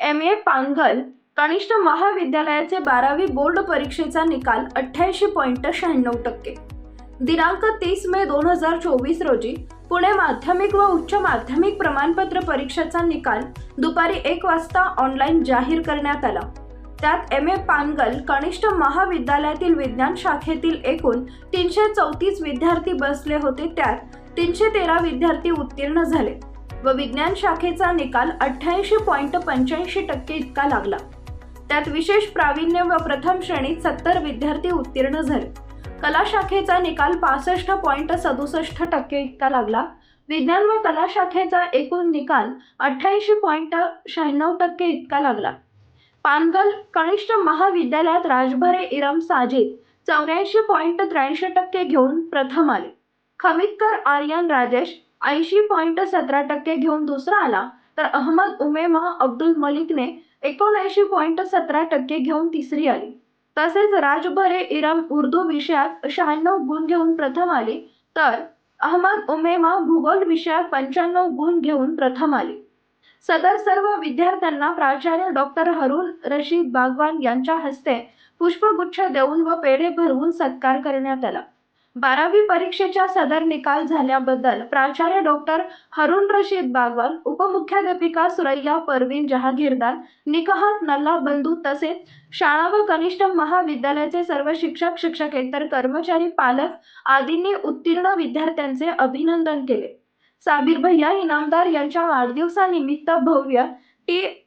M. ए. पांघल कनिष्ठ महाविद्यालयाचे बारावी बोर्ड परीक्षेचा निकाल अठ्ठ्याऐंशी पॉईंट शहाण्णव टक्के. दिनांक तीस मे दोन हजार चोवीस रोजी पुणे माध्यमिक व उच्च माध्यमिक प्रमाणपत्र परीक्षेचा निकाल दुपारी एक वाजता ऑनलाईन जाहीर करण्यात आला. त्यात एम. ए. पानगल कनिष्ठ महाविद्यालयातील विज्ञान शाखेतील एकूण तीनशे चौतीस विद्यार्थी बसले होते. त्यात तीनशे तेरा विद्यार्थी उत्तीर्ण झाले. व विज्ञान शाखेचा निकाल अठ्ठ्याऐंशी पॉईंट पंच्याऐंशी टक्के इतका लागला. त्यात विशेष प्रावीण्य व प्रथम श्रेणीत सत्तर विद्यार्थी उत्तीर्ण झाले. कला शाखेचा निकाल पासष्ट पॉईंट सदुसष्ट टक्के इतका लागला. विज्ञान व कला शाखेचा एकूण निकाल अठ्ठ्याऐंशी पॉईंट शहाण्णव टक्के इतका लागला. पानगल कनिष्ठ महाविद्यालयात राजभरे इरम साजिद चौऱ्याऐंशी पॉईंट त्र्याऐंशी टक्के घेऊन प्रथम आले. खमितकर आर्यन राजेश ऐंशी पॉईंट सतरा टक्के घेऊन दुसरा आला तर अहमद उमेमा अब्दुल मलिकने एकोणऐंशी पॉईंट सतरा टक्के घेऊन तिसरी आली. तसेच राजभरे इराम उर्दू विषयात शहाण्णव गुण घेऊन प्रथम आले तर अहमद उमेमा भूगोल विषयात पंच्याण्णव गुण घेऊन प्रथम आले. सदर सर्व विद्यार्थ्यांना प्राचार्य डॉक्टर हरुण रशीद बागवान यांच्या हस्ते पुष्पगुच्छ देऊन व पेढे भरवून सत्कार करण्यात आला. बारावी परीक्षेच्या सदर निकाल झाल्याबद्दल प्राचार्य डॉक्टर हरुण रशीद बागवान उपमुख्याध्यापिका सुरैया परवीन जहागीरदार निकहात नल्ला बंधू तसेच शाळा व कनिष्ठ महाविद्यालयाचे सर्व शिक्षक शिक्षकेतर कर्मचारी पालक आदींनी उत्तीर्ण विद्यार्थ्यांचे अभिनंदन केले. साबीर भैया इनामदार यांच्या वाढदिवसानिमित्त भव्य टी